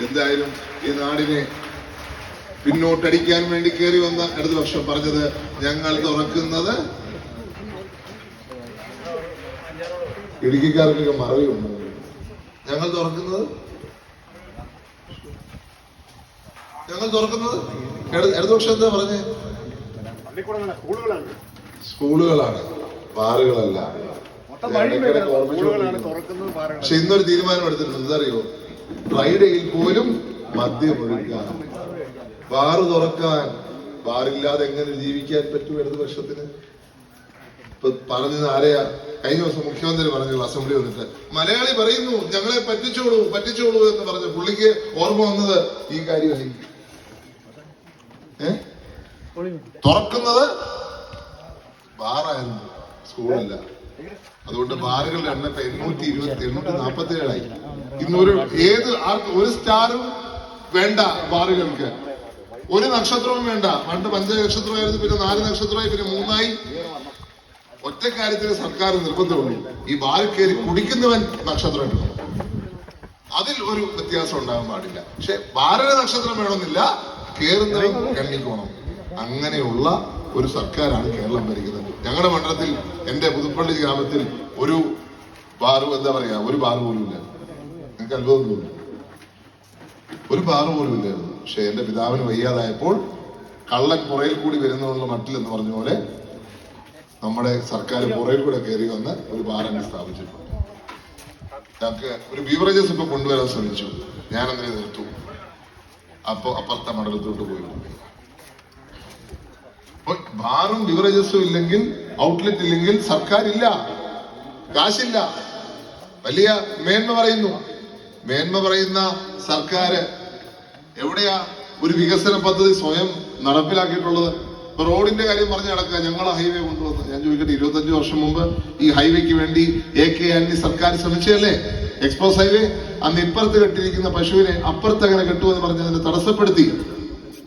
എന്തായാലും ഈ നാടിനെ പിന്നോട്ടടിക്കാൻ വേണ്ടി കയറി വന്ന ഇടതുപക്ഷം പറഞ്ഞത് ഞങ്ങൾ തുറക്കുന്നത് ഇടുക്കിക്കാർക്കൊക്കെ മറവിയുണ്ട്. ഞങ്ങൾ തുറക്കുന്നത്? ഞങ്ങൾ തുറക്കുന്നത്? ഇട- ഇടതുപക്ഷം എന്താ പറഞ്ഞ? സ്കൂളുകളാണ് ബാറുകളല്ല. പക്ഷെ ഇന്നൊരു തീരുമാനം എടുത്തിട്ടുണ്ട്. എന്തറിയോ ഫ്രൈഡേയിൽ പോലും മദ്യം ഒഴിക്കാൻ ബാറ് തുറക്കാൻ ബാറില്ലാതെ എങ്ങനെ ജീവിക്കാൻ പറ്റും ഇടതുപക്ഷത്തിന് ഇപ്പൊ പറഞ്ഞത് ആരെയാ? കഴിഞ്ഞ ദിവസം മുഖ്യമന്ത്രി പറഞ്ഞു അസംബ്ലി വന്നിട്ട്. മലയാളി പറയുന്നു ഞങ്ങളെ പറ്റിച്ചോളൂ പറ്റിച്ചോളൂ എന്ന് പറഞ്ഞു പുള്ളിക്ക് ഓർമ്മ വന്നത് ഈ കാര്യമായി തുറക്കുന്നത് ബാറായിരുന്നു സ്കൂളല്ല. അതുകൊണ്ട് ബാറുകളുടെ എണ്ണം ഇപ്പൊ എണ്ണൂറ്റി ഇരുപത്തി എണ്ണൂറ്റി നാൽപ്പത്തി ഏഴായി ഇന്നൊരു ഏത് ഒരു സ്റ്റാറും വേണ്ട ബാറുകൾക്ക് ഒരു നക്ഷത്രവും വേണ്ട. പണ്ട് പഞ്ച നക്ഷത്രമായിരുന്നു പിന്നെ നാല് നക്ഷത്രമായി പിന്നെ മൂന്നായി. ഒറ്റ കാര്യത്തിൽ സർക്കാർ നിർബന്ധമുള്ളൂ. ഈ ബാറിൽ കയറി കുടിക്കുന്നവൻ നക്ഷത്രം അതിൽ ഒരു വ്യത്യാസം ഉണ്ടാകാൻ പാടില്ല. പക്ഷെ ബാറിന് നക്ഷത്രം വേണമെന്നില്ല കയറുന്നവൻ കണ്ണിക്കോണം അങ്ങനെയുള്ള ഒരു സർക്കാരാണ് കേരളം ഭരിക്കുന്നത്. ഞങ്ങളുടെ മണ്ഡലത്തിൽ എന്റെ പുതുപ്പള്ളി ഗ്രാമത്തിൽ ഒരു ബാറ് എന്താ പറയാ ഒരു ബാറ് പോലും ഇല്ല. നിങ്ങൾക്ക് അത്ഭുതം തോന്നുന്നു ഒരു ബാറ് പോലും ഇല്ലായിരുന്നു. പക്ഷെ എന്റെ പിതാവിന് വയ്യാതായപ്പോൾ കള്ളൻ പുറയിൽ കൂടി വരുന്നുള്ള മട്ടിൽ എന്ന് പറഞ്ഞ പോലെ നമ്മുടെ സർക്കാർ പുറയിൽ കൂടെ കയറി വന്ന് ഒരു ബാറങ്ങ് സ്ഥാപിച്ചിട്ടുണ്ട്. ഞങ്ങൾക്ക് ഒരു ബീവറേജസ് ഇപ്പൊ കൊണ്ടുവരാൻ ശ്രമിച്ചു. അതിനെ നിർത്തു. അപ്പൊ അപ്പുറത്തെ മണ്ഡലത്തോട്ട് പോയി ബാറും ബിവറേജസും ഇല്ലെങ്കിൽ ഔട്ട്ലെറ്റ് ഇല്ലെങ്കിൽ സർക്കാർ ഇല്ല കാശില്ല. വലിയ മേന്മ പറയുന്നു. മേന്മ പറയുന്ന സർക്കാർ എവിടെയാ ഒരു വികസന പദ്ധതി സ്വയം നടപ്പിലാക്കിയിട്ടുള്ളത്? ഇപ്പൊ റോഡിന്റെ കാര്യം പറഞ്ഞ് നടക്കുക. ഞങ്ങൾ ഹൈവേ കൊണ്ടുവന്ന്. ഞാൻ ചോദിക്കട്ടെ ഇരുപത്തഞ്ച് വർഷം മുമ്പ് ഈ ഹൈവേക്ക് വേണ്ടി എ കെ ആന്റണി സർക്കാർ ശ്രമിച്ചതല്ലേ? എക്സ്പ്രസ് ഹൈവേ അന്ന് ഇപ്പുറത്ത് കെട്ടിയിരിക്കുന്ന പശുവിനെ അപ്പുറത്ത് അങ്ങനെ കെട്ടുമെന്ന് പറഞ്ഞ് അതിനെ തടസ്സപ്പെടുത്തി.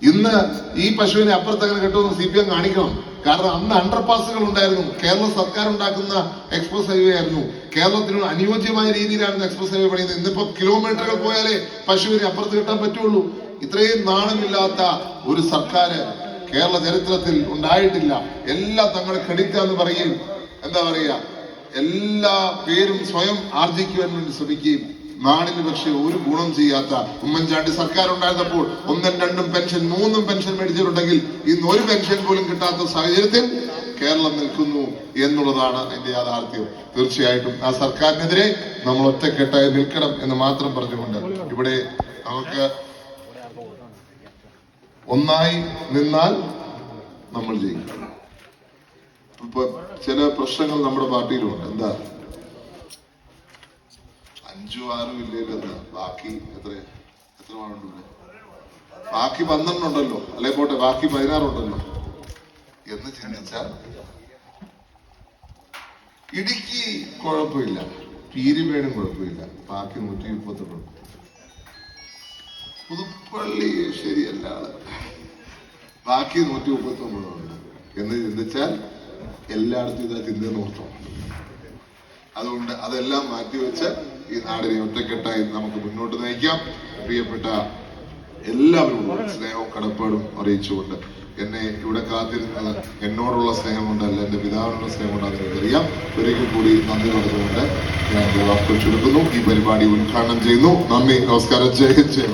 ഇന്ന് ഈ പശുവിനെ അപ്പുറത്തങ്ങനെ കിട്ടുമെന്ന് സി പി എം കാണിക്കണം. കാരണം അന്ന് അണ്ടർപാസുകൾ ഉണ്ടായിരുന്നു. കേരള സർക്കാർ ഉണ്ടാക്കുന്ന എക്സ്പ്രസ് ഹൈവേ ആയിരുന്നു. കേരളത്തിന് അനുയോജ്യമായ രീതിയിലാണ് എക്സ്പ്രസ് ഹൈവേ പണിയുന്നത്. ഇന്നിപ്പോ കിലോമീറ്ററുകൾ പോയാലേ പശുവിനെ അപ്പുറത്ത് കിട്ടാൻ പറ്റുള്ളൂ. ഇത്രയും നാണമില്ലാത്ത ഒരു സർക്കാർ കേരള ചരിത്രത്തിൽ ഉണ്ടായിട്ടില്ല. എല്ലാം തങ്ങൾ ക്രെഡിറ്റ് എന്ന് പറയും. എന്താ പറയുക എല്ലാ പേരും സ്വയം ആർജിക്കുവാൻ വേണ്ടി ശ്രമിക്കുകയും നാടിന് പക്ഷെ ഒരു ഗുണം ചെയ്യാത്ത ഉമ്മൻചാണ്ടി സർക്കാർ ഉണ്ടായിരുന്നപ്പോൾ ഒന്നും രണ്ടും പെൻഷൻ മൂന്നും പെൻഷൻ മേടിച്ചിട്ടുണ്ടെങ്കിൽ ഇന്ന് ഒരു പെൻഷൻ പോലും കിട്ടാത്ത സാഹചര്യത്തിൽ കേരളം നിൽക്കുന്നു എന്നുള്ളതാണ് അതിന്റെ യാഥാർത്ഥ്യം. തീർച്ചയായിട്ടും ആ സർക്കാരിനെതിരെ നമ്മൾ ഒറ്റക്കെട്ടായി നിൽക്കണം എന്ന് മാത്രം പറഞ്ഞുകൊണ്ട് ഇവിടെ നമുക്ക് ഒന്നായി നിന്നാൽ നമ്മൾ ജയിക്കും. ഇപ്പൊ ചില പ്രശ്നങ്ങൾ നമ്മുടെ പാർട്ടിയിലുണ്ട്. എന്താ? അഞ്ചു ആറും ഇല്ലല്ലോ ബാക്കി എത്ര എത്ര ആളുണ്ട് ബാക്കി ബാക്കി പന്ത്രണ്ടുണ്ടല്ലോ അല്ലെ പോട്ടെ ബാക്കി പതിനാറുണ്ടല്ലോ. എന്ന് ചിന്തിച്ചാൽ ഇടുക്കി കുഴപ്പമില്ല. പീരുമേടും കുഴപ്പമില്ല. ബാക്കി നൂറ്റി മുപ്പത്തെട്ടുണ്ട് പുതുപ്പള്ളി ശരിയല്ല ബാക്കി നൂറ്റി മുപ്പത്തി ഒമ്പതുണ്ട് എന്ന് ചിന്തിച്ചാൽ എല്ലായിടത്തും ഇതാ ചിന്ത ഓർത്തോ അതുകൊണ്ട് അതെല്ലാം മാറ്റി മാറ്റിവെച്ച് ഈ നാടിനെ ഒറ്റക്കെട്ടായി നമുക്ക് മുന്നോട്ട് നയിക്കാം. പ്രിയപ്പെട്ട എല്ലാവരും സ്നേഹവും കടപ്പാടും അറിയിച്ചുകൊണ്ട് എന്നെ ഇവിടെ കാത്തിരുന്നത് എന്നോടുള്ള സ്നേഹം കൊണ്ടല്ല എന്റെ പിതാവിനുള്ള സ്നേഹം കൊണ്ടാണ് എനിക്കറിയാം ഒരിക്കൽ കൂടി നന്ദി പറഞ്ഞുകൊണ്ട് ഞാൻ ഈ പരിപാടി ഉദ്ഘാടനം ചെയ്യുന്നു. നന്ദി. നമസ്കാരം. ജയ ജയ